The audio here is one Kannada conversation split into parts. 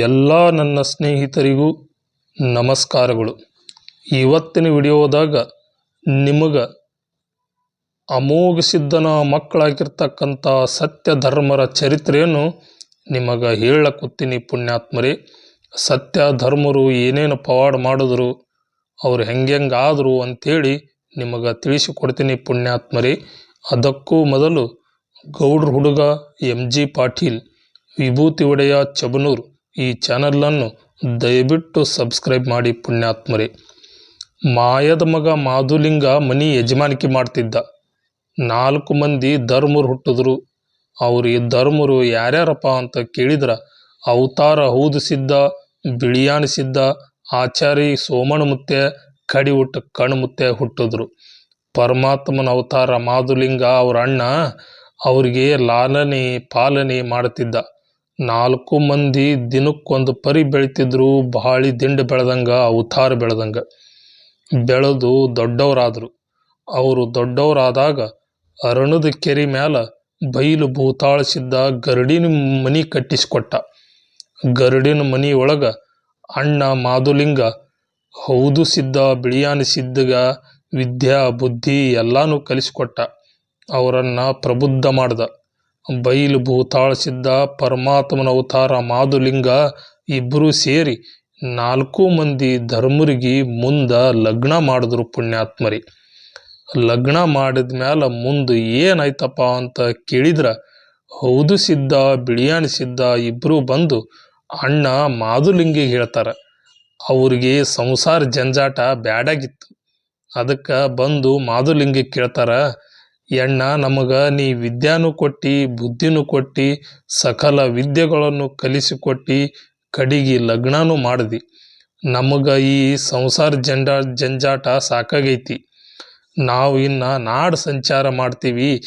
ಎಲ್ಲ ನನ್ನ ಸ್ನೇಹಿತರಿಗೂ ನಮಸ್ಕಾರಗಳು. ಇವತ್ತಿನ ವಿಡಿಯೋದಾಗ ನಿಮಗೆ ಅಮೋಘ ಸಿದ್ಧನ ಮಕ್ಕಳಾಗಿರ್ತಕ್ಕಂಥ ಸತ್ಯ ಧರ್ಮರ ಚರಿತ್ರೆಯನ್ನು ನಿಮಗೆ ಹೇಳಕುತ್ತೀನಿ ಪುಣ್ಯಾತ್ಮರೇ. ಸತ್ಯ ಧರ್ಮರು ಏನೇನು ಪವಾಡ ಮಾಡಿದ್ರು, ಅವ್ರು ಹೆಂಗೆಂಗೆ ಆದರು ಅಂಥೇಳಿ ನಿಮಗೆ ತಿಳಿಸಿಕೊಡ್ತೀನಿ ಪುಣ್ಯಾತ್ಮರೇ. ಅದಕ್ಕೂ ಮೊದಲು ಗೌಡ್ರ ಹುಡುಗ ಎಂ ಜಿ ಪಾಟೀಲ್, ವಿಭೂತಿ ಒಡೆಯ ಚಬನೂರು ಈ ಚಾನಲನ್ನು ದಯವಿಟ್ಟು ಸಬ್ಸ್ಕ್ರೈಬ್ ಮಾಡಿ ಪುಣ್ಯಾತ್ಮರೇ. ಮಾಯದ ಮಗ ಮಾಧುಲಿಂಗ ಮನಿ ಯಜಮಾನಿಕೆ ಮಾಡ್ತಿದ್ದ. ನಾಲ್ಕು ಮಂದಿ ಧರ್ಮರು ಹುಟ್ಟಿದ್ರು. ಅವ್ರು ಈ ಧರ್ಮರು ಯಾರ್ಯಾರಪ್ಪ ಅಂತ ಕೇಳಿದ್ರ ಅವತಾರ ಹೌದು ಸಿದ್ಧ ಬಿಳಿಯಾನ ಸಿದ್ಧ ಆಚಾರಿ ಸೋಮಣ ಮುತ್ತೆ ಕಡಿ ಹುಟ್ಟ ಕಣ್ಮುತ್ತೆ ಹುಟ್ಟಿದ್ರು. ಪರಮಾತ್ಮನ ಅವತಾರ ಮಾಧುಲಿಂಗ ಅವ್ರ ಅಣ್ಣ ಅವ್ರಿಗೆ ಲಾಲನೆ ಪಾಲನೆ ಮಾಡ್ತಿದ್ದ. ನಾಲ್ಕು ಮಂದಿ ದಿನಕ್ಕೊಂದು ಪರಿ ಬೆಳಿತಿದ್ರು ಬಾಳಿ ದಿಂಡು ಬೆಳೆದಂಗ, ಅವತಾರ ಬೆಳೆದಂಗ. ಬೆಳೆದು ದೊಡ್ಡವರಾದರು. ಅವರು ದೊಡ್ಡವರಾದಾಗ ಅರಣದ ಕೆರೆ ಮ್ಯಾಲ ಬೈಲು ಭೂತಾಳಿಸಿದ್ದ ಗರಡಿನ ಮನಿ ಕಟ್ಟಿಸಿಕೊಟ್ಟ. ಗರಡಿನ ಮನಿ ಒಳಗೆ ಅಣ್ಣ ಮಾಧುಲಿಂಗ, ಹೌದು ಸಿದ್ಧ, ಬಿಳಿಯಾನ ಸಿದ್ದಗ ವಿದ್ಯಾ, ಬುದ್ಧಿ ಎಲ್ಲಾನು ಕಲಿಸಿಕೊಟ್ಟ. ಅವರನ್ನು ಪ್ರಬುದ್ಧ ಮಾಡ್ದ. ಬೈಲು ಭೂತಾಳಿಸಿದ್ದ ಪರಮಾತ್ಮನ ಅವತಾರ ಮಾಧುಲಿಂಗ ಇಬ್ಬರೂ ಸೇರಿ ನಾಲ್ಕು ಮಂದಿ ಧರ್ಮರಿಗೆ ಮುಂದ ಲಗ್ನ ಮಾಡಿದ್ರು ಪುಣ್ಯಾತ್ಮರಿ. ಲಗ್ನ ಮಾಡಿದ ಮ್ಯಾಲ ಮುಂದೆ ಏನಾಯ್ತಪ್ಪ ಅಂತ ಕೇಳಿದ್ರ ಹೌದು ಸಿದ್ಧ ಬಿಳಿಯಾಣಿ ಸಿದ್ಧ ಇಬ್ಬರು ಬಂದು ಅಣ್ಣ ಮಾಧುಲಿಂಗಿಗೆ ಹೇಳ್ತಾರೆ, ಅವ್ರಿಗೆ ಸಂಸಾರ ಜಂಜಾಟ ಬ್ಯಾಡಾಗಿತ್ತು. ಅದಕ್ಕೆ ಬಂದು ಮಾಧುಲಿಂಗಿ ಕೇಳ್ತಾರ ಎಣ್ಣ, ನಮಗ ನೀ ವಿದ್ಯಾನು ಕೊಟ್ಟಿ, ಬುದ್ಧಿನೂ ಕೊಟ್ಟಿ, ಸಕಲ ವಿದ್ಯೆಗಳನ್ನು ಕಲಿಸಿಕೊಟ್ಟಿ, ಕಡಿಗಿ ಲಗ್ನನೂ ಮಾಡಿದಿ. ನಮಗ ಈ ಸಂಸಾರ ಜಂಡ, ಜಂಜಾಟ ಸಾಕಾಗೈತಿ. ನಾವು ಇನ್ನ ನಾಡು ಸಂಚಾರ ಮಾಡ್ತೀವಿ.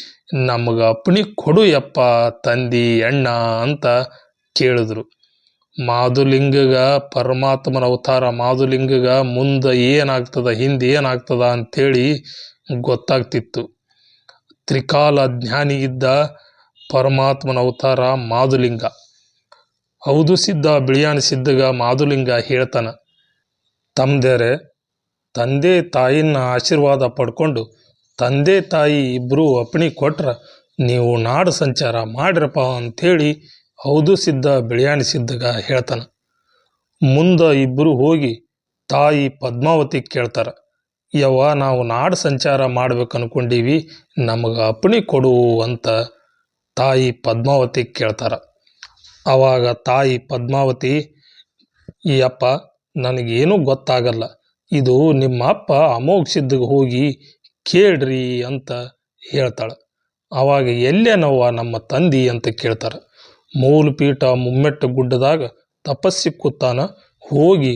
ನಮಗ ಅಪ್ಪಣಿ ಕೊಡು ಯಪ್ಪ ತಂದಿ ಎಣ್ಣ ಅಂತ ಕೇಳಿದ್ರು. ಮಾಧುಲಿಂಗಗ ಪರಮಾತ್ಮನ ಅವತಾರ ಮಾಧುಲಿಂಗಗ ಮುಂದೆ ಏನಾಗ್ತದ, ಹಿಂದೆ ಏನಾಗ್ತದ ಅಂಥೇಳಿ ಗೊತ್ತಾಗ್ತಿತ್ತು. ತ್ರಿಕಾಲ ಜ್ಞಾನಿಯಿದ್ದ ಪರಮಾತ್ಮನ ಅವತಾರ ಮಾಧುಲಿಂಗ. ಹೌದು ಸಿದ್ಧ ಬಿಳಿಯಾನ ಸಿದ್ಧಗ ಮಾಧುಲಿಂಗ ಹೇಳ್ತಾನ ತಮ್ದೇರೆ ತಂದೆ ತಾಯಿನ ಆಶೀರ್ವಾದ ಪಡ್ಕೊಂಡು ತಂದೆ ತಾಯಿ ಇಬ್ಬರು ಅಪ್ಪಣಿ ಕೊಟ್ರೆ ನೀವು ನಾಡು ಸಂಚಾರ ಮಾಡ್ರಪ್ಪ ಅಂಥೇಳಿ ಹೌದು ಸಿದ್ಧ ಬಿಳಿಯಾನ ಸಿದ್ಧಗ ಹೇಳ್ತಾನೆ. ಮುಂದೆ ಇಬ್ಬರು ಹೋಗಿ ತಾಯಿ ಪದ್ಮಾವತಿ ಕೇಳ್ತಾರ ಯವ್ವ, ನಾವು ನಾಡು ಸಂಚಾರ ಮಾಡ್ಬೇಕು ಅನ್ಕೊಂಡೀವಿ ನಮಗೆ ಅಪ್ಪಣೆ ಕೊಡು ಅಂತ ತಾಯಿ ಪದ್ಮಾವತಿ ಕೇಳ್ತಾರ. ಅವಾಗ ತಾಯಿ ಪದ್ಮಾವತಿ ಈ ಅಪ್ಪ ನನಗೇನೂ ಗೊತ್ತಾಗಲ್ಲ. ಇದು ನಿಮ್ಮ ಅಪ್ಪ ಅಮೋಘ ಹೋಗಿ ಕೇಳ್ರಿ ಅಂತ ಹೇಳ್ತಾಳೆ. ಅವಾಗ ಎಲ್ಲೇನವ್ವ ನಮ್ಮ ತಂದಿ ಅಂತ ಕೇಳ್ತಾರೆ. ಮೂಲಪೀಠ ಮುಮ್ಮೆಟ್ಟು ಗುಡ್ಡದಾಗ ತಪಸ್ಸಿ ಕೂತಾನ, ಹೋಗಿ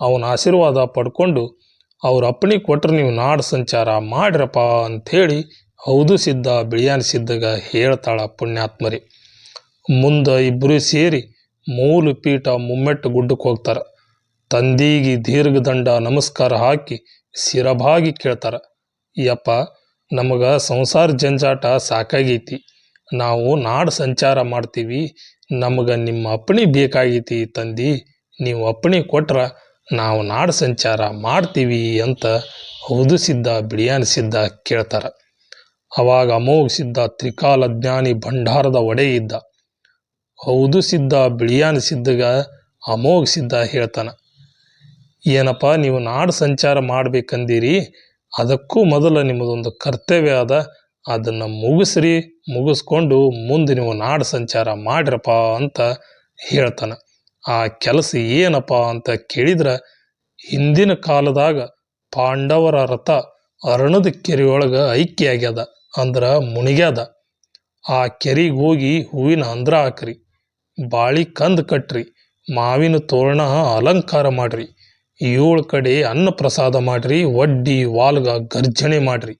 ಅವನ ಆಶೀರ್ವಾದ ಪಡ್ಕೊಂಡು ಅವ್ರ ಅಪ್ಪಣಿ ಕೊಟ್ರೆ ನೀವು ನಾಡು ಸಂಚಾರ ಮಾಡ್ರಪ್ಪ ಅಂಥೇಳಿ ಹೌದು ಸಿದ್ಧ ಬಿಳಿಯಾನ ಸಿದ್ಧಗ ಹೇಳ್ತಾಳ ಪುಣ್ಯಾತ್ಮರಿ. ಮುಂದೆ ಇಬ್ಬರು ಸೇರಿ ಮೂಲು ಪೀಠ ಮುಮ್ಮೆಟ್ಟು ಗುಡ್ಡಕ್ಕೆ ಹೋಗ್ತಾರೆ. ತಂದಿಗೆ ದೀರ್ಘದಂಡ ನಮಸ್ಕಾರ ಹಾಕಿ ಸಿರಭಾಗಿ ಕೇಳ್ತಾರ. ಯಪ್ಪ, ನಮಗೆ ಸಂಸಾರ ಜಂಜಾಟ ಸಾಕಾಗೈತಿ. ನಾವು ನಾಡು ಸಂಚಾರ ಮಾಡ್ತೀವಿ. ನಮಗೆ ನಿಮ್ಮ ಅಪ್ಪಣಿ ಬೇಕಾಗೈತಿ ತಂದಿ. ನೀವು ಅಪ್ಪಣಿ ಕೊಟ್ರ ನಾವು ನಾಡು ಸಂಚಾರ ಮಾಡ್ತೀವಿ ಅಂತ ಹೌದು ಸಿದ್ಧ ಬಿಳಿಯಾನ ಸಿದ್ಧ ಕೇಳ್ತಾರೆ. ಅವಾಗ ಅಮೋಘ ಸಿದ್ಧ ತ್ರಿಕಾಲ ಜ್ಞಾನಿ ಭಂಡಾರದ ಒಡೆ ಇದ್ದ. ಹೌದು ಸಿದ್ಧ ಬಿಳಿಯಾನ ಸಿದ್ಧಗ ಅಮೋಘ ಸಿದ್ಧ ಹೇಳ್ತಾನೆ, ಏನಪ್ಪ, ನೀವು ನಾಡು ಸಂಚಾರ ಮಾಡ್ಬೇಕಂದಿರಿ. ಅದಕ್ಕೂ ಮೊದಲು ನಿಮ್ಮದೊಂದು ಕರ್ತವ್ಯ ಅದ. ಅದನ್ನು ಮುಗಿಸ್ರಿ, ಮುಗಿಸ್ಕೊಂಡು ಮುಂದೆ ನೀವು ನಾಡು ಸಂಚಾರ ಮಾಡ್ರಪ್ಪ ಅಂತ ಹೇಳ್ತಾನೆ. ಆ ಕೆಲಸ ಏನಪ್ಪ ಅಂತ ಕೇಳಿದ್ರೆ ಹಿಂದಿನ ಕಾಲದಾಗ ಪಾಂಡವರ ರಥ ಅರಣದ ಕೆರೆಯೊಳಗೆ ಐಕ್ಯ ಆಗ್ಯದ ಅಂದ್ರೆ ಮುಣಿಗ್ಯದ ಆ ಕೆರೆಗೆ ಹೋಗಿ ಹೂವಿನ ಅಂದ್ರ ಹಾಕ್ರಿ, ಬಾಳಿ ಕಂದ್ ಕಟ್ರಿ, ಮಾವಿನ ತೋರಣ ಅಲಂಕಾರ ಮಾಡ್ರಿ, ಏಳು ಕಡೆ ಅನ್ನ ಪ್ರಸಾದ ಮಾಡ್ರಿ, ಒಡ್ಡಿ, ವಾಲ್ಗ ಗರ್ಜನೆ ಮಾಡ್ರಿ.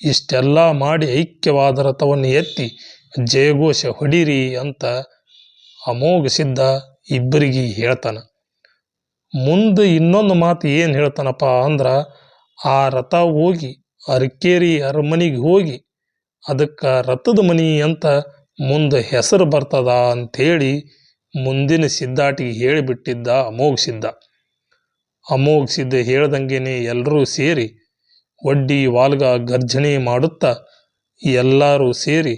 ಇಷ್ಟೆಲ್ಲ ಮಾಡಿ ಐಕ್ಯವಾದ ರಥವನ್ನು ಎತ್ತಿ ಜಯಘೋಷ ಹೊಡಿರಿ ಅಂತ ಅಮೋಘ ಸಿದ್ಧ ಇಬ್ಬರಿಗೆ ಹೇಳ್ತಾನೆ. ಮುಂದೆ ಇನ್ನೊಂದು ಮಾತು ಏನು ಹೇಳ್ತಾನಪ್ಪ ಅಂದ್ರೆ, ಆ ರಥ ಹೋಗಿ, ಅರಕೇರಿ ಅರಮನೆಗೆ ಹೋಗಿ, ಅದಕ್ಕೆ ರಥದ ಮನಿ ಅಂತ ಮುಂದೆ ಹೆಸರು ಬರ್ತದ ಅಂಥೇಳಿ ಮುಂದಿನ ಸಿದ್ಧಾಟಿಗೆ ಹೇಳಿಬಿಟ್ಟಿದ್ದ ಅಮೋಘ ಸಿದ್ಧ. ಅಮೋಘ ಸಿದ್ಧ ಹೇಳ್ದಂಗೆನೆ ಎಲ್ಲರೂ ಸೇರಿ ಒಡ್ಡಿ ವಾಲ್ಗ ಗರ್ಜನೆ ಮಾಡುತ್ತಾ ಎಲ್ಲರೂ ಸೇರಿ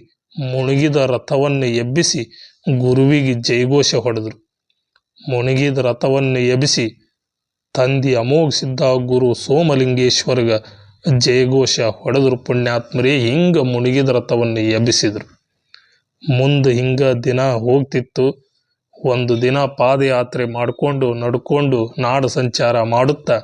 ಮುಳುಗಿದ ರಥವನ್ನು ಎಬ್ಬಿಸಿ ಗುರುವಿಗೆ ಜೈಘೋಷ ಹೊಡೆದರು. ಮುಣಗಿದ ರಥವನ್ನು ಎಬಿಸಿ ತಂದಿ ಅಮೋಘ ಸಿದ್ಧ ಗುರು ಸೋಮಲಿಂಗೇಶ್ವರ್ಗ ಜಯಘೋಷ ಹೊಡೆದ್ರು. ಪುಣ್ಯಾತ್ಮರೇ, ಹಿಂಗ ಮುಣಗಿದ ರಥವನ್ನು ಎಬ್ಬಿಸಿದ್ರು. ಮುಂದೆ ಹಿಂಗ ದಿನ ಹೋಗ್ತಿತ್ತು. ಒಂದು ದಿನ ಪಾದಯಾತ್ರೆ ಮಾಡಿಕೊಂಡು, ನಡ್ಕೊಂಡು ನಾಡು ಸಂಚಾರ ಮಾಡುತ್ತಾ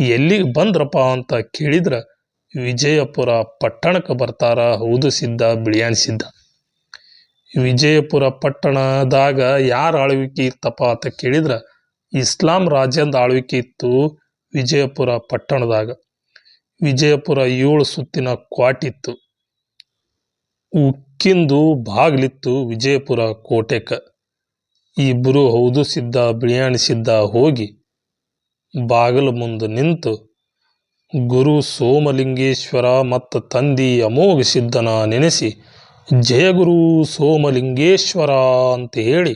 ಎಲ್ಲಿಗೆ ಬಂದ್ರಪ್ಪ ಅಂತ ಕೇಳಿದ್ರೆ ವಿಜಯಪುರ ಪಟ್ಟಣಕ್ಕೆ ಬರ್ತಾರ ಹೌದು ಸಿದ್ಧ, ಬಿಳಿಯಾನ್ ಸಿದ್ಧ. ವಿಜಯಪುರ ಪಟ್ಟಣದಾಗ ಯಾರ ಆಳ್ವಿಕೆ ಇತ್ತಪ್ಪ ಅಂತ ಕೇಳಿದ್ರ ಇಸ್ಲಾಂ ರಾಜ್ಯದ ಆಳ್ವಿಕೆ ಇತ್ತು ವಿಜಯಪುರ ಪಟ್ಟಣದಾಗ. ವಿಜಯಪುರ ಏಳು ಸುತ್ತಿನ ಕ್ವಾಟಿತ್ತು ಉಕ್ಕಿಂದು ಬಾಗ್ಲಿತ್ತು ವಿಜಯಪುರ ಕೋಟೆಕ. ಇಬ್ಬರು ಹೌದು ಸಿದ್ಧ ಬಿಳಿಯಾಣಿ ಸಿದ್ಧ ಹೋಗಿ ಬಾಗಿಲು ಮುಂದೆ ನಿಂತು ಗುರು ಸೋಮಲಿಂಗೇಶ್ವರ ಮತ್ತು ತಂದಿ ಅಮೋಘ ಸಿದ್ಧನ ನೆನೆಸಿ ಜಯಗುರು ಸೋಮಲಿಂಗೇಶ್ವರ ಅಂತ ಹೇಳಿ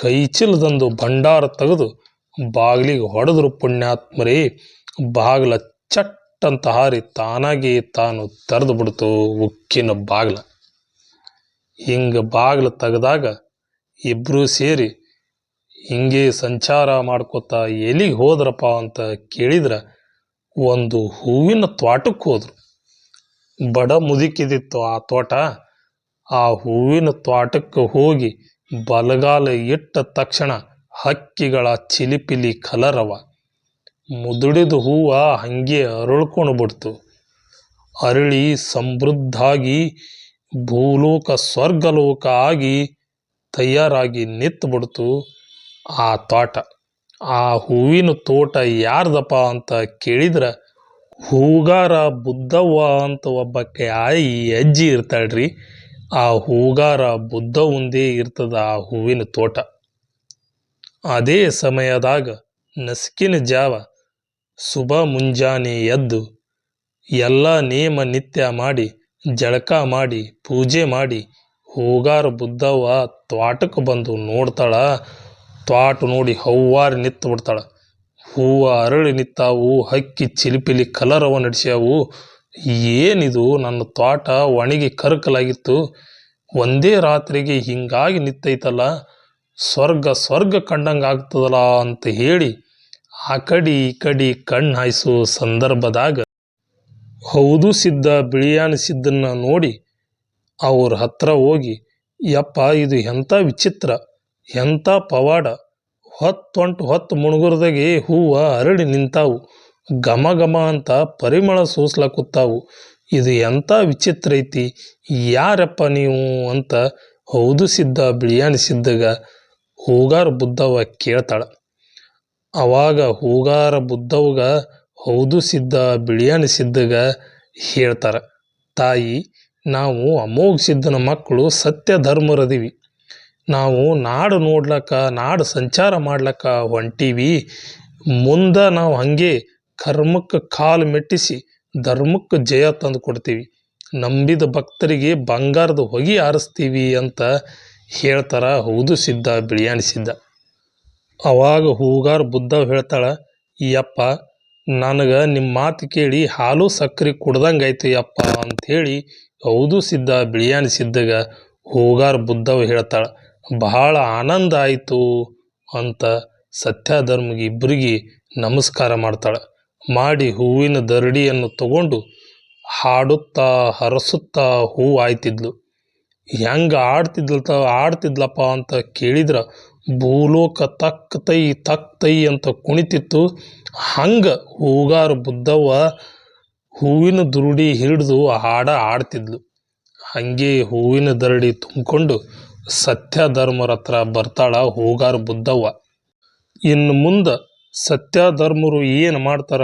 ಕೈಚೀಲದಂದು ಭಂಡಾರ ತೆಗೆದು ಬಾಗಿಲಿಗೆ ಹೊಡೆದ್ರು ಪುಣ್ಯಾತ್ಮರೇ, ಬಾಗಿಲ ಚಟ್ ಅಂತ ಹಾರಿ ತಾನಾಗಿ ತಾನು ತೆರೆದು ಬಿಡ್ತು ಉಕ್ಕಿನ ಬಾಗಿಲ. ಹಿಂಗೆ ಬಾಗಿಲು ತೆಗೆದಾಗ ಇಬ್ಬರೂ ಸೇರಿ ಹಿಂಗೆ ಸಂಚಾರ ಮಾಡ್ಕೋತಾ ಎಲ್ಲಿಗೆ ಹೋದ್ರಪ್ಪ ಅಂತ ಕೇಳಿದ್ರೆ ಒಂದು ಹೂವಿನ ತೋಟಕ್ಕೆ ಹೋದರು. ಬಡ ಮುದುಕಿದಿತ್ತು ಆ ತೋಟ. ಆ ಹೂವಿನ ತ್ವಾಟಕ್ಕೆ ಹೋಗಿ ಬಲಗಾಲ ಇಟ್ಟ ತಕ್ಷಣ ಹಕ್ಕಿಗಳ ಚಿಲಿಪಿಲಿ ಕಲರವ. ಮುದುಡಿದ ಹೂವ ಹಂಗೆ ಅರಳ್ಕೊಂಡು ಬಿಡ್ತು ಅರಳಿ ಸಮೃದ್ಧಾಗಿ, ಭೂಲೋಕ ಸ್ವರ್ಗಲೋಕ ಆಗಿ ತಯಾರಾಗಿ ನಿತ್ತು ಬಿಡ್ತು ಆ ತೋಟ. ಆ ಹೂವಿನ ತೋಟ ಯಾರ್ದಪ್ಪ ಅಂತ ಕೇಳಿದ್ರೆ, ಹೂಗಾರ ಬುದ್ಧವ್ವ ಅಂತ ಒಬ್ಬಕ್ಕೆ ಆಯಿ ಅಜ್ಜಿ ಇರ್ತಾಳ್ರಿ. ಆ ಹೂಗಾರ ಬುದ್ಧವಂದೇ ಇರ್ತದ ಆ ಹೂವಿನ ತೋಟ. ಅದೇ ಸಮಯದಾಗ ನಸುಕಿನ ಜಾವ ಶುಭ ಮುಂಜಾನೆ ಎದ್ದು ಎಲ್ಲ ನೇಮ ನಿತ್ಯ ಮಾಡಿ, ಜಳಕ ಮಾಡಿ, ಪೂಜೆ ಮಾಡಿ ಹೂಗಾರ ಬುದ್ಧವ್ವ ತ್ವಾಟಕ್ಕೆ ಬಂದು ನೋಡ್ತಾಳ. ತ್ವಾಟ ನೋಡಿ ಹವ್ವಾರು ನಿತ್ತು ಬಿಡ್ತಾಳ ಹೂವು ಅರಳಿ ನಿತ್ತಾವು, ಹಕ್ಕಿ ಚಿಲಿಪಿಲಿ ಕಲರವ ನಡೆಸ್ಯಾವು. ಏನಿದು? ನನ್ನ ತೋಟ ಒಣಗಿ ಕರಕಲಾಗಿತ್ತು. ಒಂದೇ ರಾತ್ರಿಗೆ ಹಿಂಗಾಗಿ ನಿತ್ತೈತಲ್ಲ. ಸ್ವರ್ಗ ಸ್ವರ್ಗ ಕಂಡಂಗೆ ಆಗ್ತದಲ್ಲ ಅಂತ ಹೇಳಿ ಆ ಕಡೆ ಈ ಕಡಿ ಕಣ್ಣು ಹಾಯಿಸೋ ಸಂದರ್ಭದಾಗ ಹೌದು ಸಿದ್ಧ ಬಿಳಿಯಾನ ಸಿದ್ಧನ್ನ ನೋಡಿ ಅವ್ರ ಹತ್ರ ಹೋಗಿ, ಯಪ್ಪ, ಇದು ಎಂಥ ವಿಚಿತ್ರ ಎಂಥ ಪವಾಡ, ಹೊತ್ತೊಂಟು ಹೊತ್ತು ಮುಣುಗುರ್ದಾಗೆ ಹೂವು ಅರಳಿ ನಿಂತಾವು. ಘಮ ಘಮ ಅಂತ ಪರಿಮಳ ಸೂಸ್ಲಕುತ್ತಾವು ಇದು ಎಂಥ ವಿಚಿತ್ರ ಐತಿ, ಯಾರಪ್ಪ ನೀವು ಅಂತ ಹೌದು ಸಿದ್ಧ ಬಿಳಿಯಾನಿ ಸಿದ್ಧಗ ಹೂಗಾರ ಬುದ್ಧವ ಕೇಳ್ತಾಳ. ಅವಾಗ ಹೂಗಾರ ಬುದ್ಧವಗ ಹೌದು ಸಿದ್ಧ ಬಿಳಿಯಾನಿ ಸಿದ್ಧಗ ಹೇಳ್ತಾರ, ತಾಯಿ, ನಾವು ಅಮೋಘ ಸಿದ್ಧನ ಮಕ್ಕಳು ಸತ್ಯ ಧರ್ಮರದಿವಿ ನಾವು ನಾಡು ನೋಡ್ಲಕ್ಕ, ನಾಡು ಸಂಚಾರ ಮಾಡ್ಲಕ್ಕ ಹೊಂಟೀವಿ. ಮುಂದೆ ನಾವು ಹಾಗೆ ಕರ್ಮಕ್ಕೆ ಕಾಲು ಮೆಟ್ಟಿಸಿ ಧರ್ಮಕ್ಕೆ ಜಯ ತಂದು ಕೊಡ್ತೀವಿ. ನಂಬಿದ ಭಕ್ತರಿಗೆ ಬಂಗಾರದ ಹೊಗೆ ಆರಿಸ್ತೀವಿ ಅಂತ ಹೇಳ್ತಾರ ಹೌದು ಸಿದ್ಧ, ಬಿಳಿಯಾಣಿ ಸಿದ್ಧ. ಅವಾಗ ಹೂಗಾರ ಬುದ್ಧ ಹೇಳ್ತಾಳ, ಯಪ್ಪ, ನನಗೆ ನಿಮ್ಮ ಮಾತು ಕೇಳಿ ಹಾಲು ಸಕ್ಕರೆ ಕುಡ್ದಂಗಾಯ್ತು ಯಪ್ಪ ಅಂಥೇಳಿ ಹೌದು ಸಿದ್ಧ, ಬಿಳಿಯಾಣಿ ಸಿದ್ಧಗ ಹೂಗಾರ ಬುದ್ಧವ ಹೇಳ್ತಾಳ, ಬಹಳ ಆನಂದ ಆಯಿತು ಅಂತ ಸತ್ಯಧರ್ಮಿಗೆ ಇಬ್ಬರಿಗೆ ನಮಸ್ಕಾರ ಮಾಡ್ತಾಳೆ. ಮಾಡಿ ಹೂವಿನ ದರಡಿಯನ್ನು ತಗೊಂಡು ಹಾಡುತ್ತಾ ಹರಸುತ್ತಾ ಹೂವು ಆಯ್ತಿದ್ಲು. ಹೆಂಗೆ ಆಡ್ತಿದ್ಲತ, ಆಡ್ತಿದ್ಲಪ್ಪ ಅಂತ ಕೇಳಿದ್ರೆ ಭೂಲೋಕ ತಕ್ ತೈ ತಕ್ ತೈ ಅಂತ ಕುಣಿತಿತ್ತು. ಹಂಗೆ ಹೂಗಾರ ಬುದ್ಧವ್ವ ಹೂವಿನ ದುರುಡಿ ಹಿಡಿದು ಹಾಡ ಆಡ್ತಿದ್ಲು. ಹಂಗೆ ಹೂವಿನ ದರಡಿ ತುಂಬಿಕೊಂಡು ಸತ್ಯಧರ್ಮರ ಹತ್ರ ಬರ್ತಾಳ ಹೂಗಾರ ಬುದ್ಧವ್ವ ಇನ್ನು ಮುಂದೆ ಸತ್ಯಧರ್ಮರು ಏನು ಮಾಡ್ತಾರ?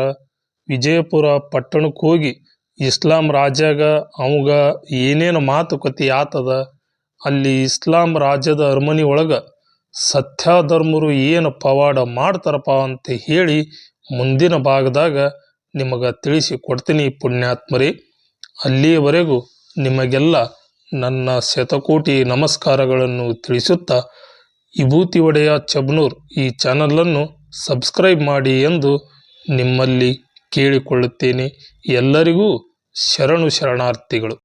ವಿಜಯಪುರ ಪಟ್ಟಣಕ್ಕೆ ಹೋಗಿ ಇಸ್ಲಾಂ ರಾಜ್ಯಾಗ ಅವಾಗ ಏನೇನು ಮಾತುಕತೆ ಆತದ? ಅಲ್ಲಿ ಇಸ್ಲಾಂ ರಾಜ್ಯದ ಅರಮನೆ ಒಳಗೆ ಸತ್ಯಧರ್ಮರು ಏನು ಪವಾಡ ಮಾಡ್ತಾರಪ್ಪ ಅಂತ ಹೇಳಿ ಮುಂದಿನ ಭಾಗದಾಗ ನಿಮಗೆ ತಿಳಿಸಿ ಕೊಡ್ತೀನಿ ಪುಣ್ಯಾತ್ಮರೇ. ಅಲ್ಲಿಯವರೆಗೂ ನಿಮಗೆಲ್ಲ ನನ್ನ ಶತಕೋಟಿ ನಮಸ್ಕಾರಗಳನ್ನು ತಿಳಿಸುತ್ತಾ ವಿಭೂತಿ ಒಡೆಯ ಚಬ್ನೂರ್ ಈ ಚಾನಲನ್ನು ಸಬ್ಸ್ಕ್ರೈಬ್ ಮಾಡಿ ಎಂದು ನಿಮ್ಮಲ್ಲಿ ಕೇಳಿಕೊಳ್ಳುತ್ತೇನೆ. ಎಲ್ಲರಿಗೂ ಶರಣು ಶರಣಾರ್ಥಿಗಳು.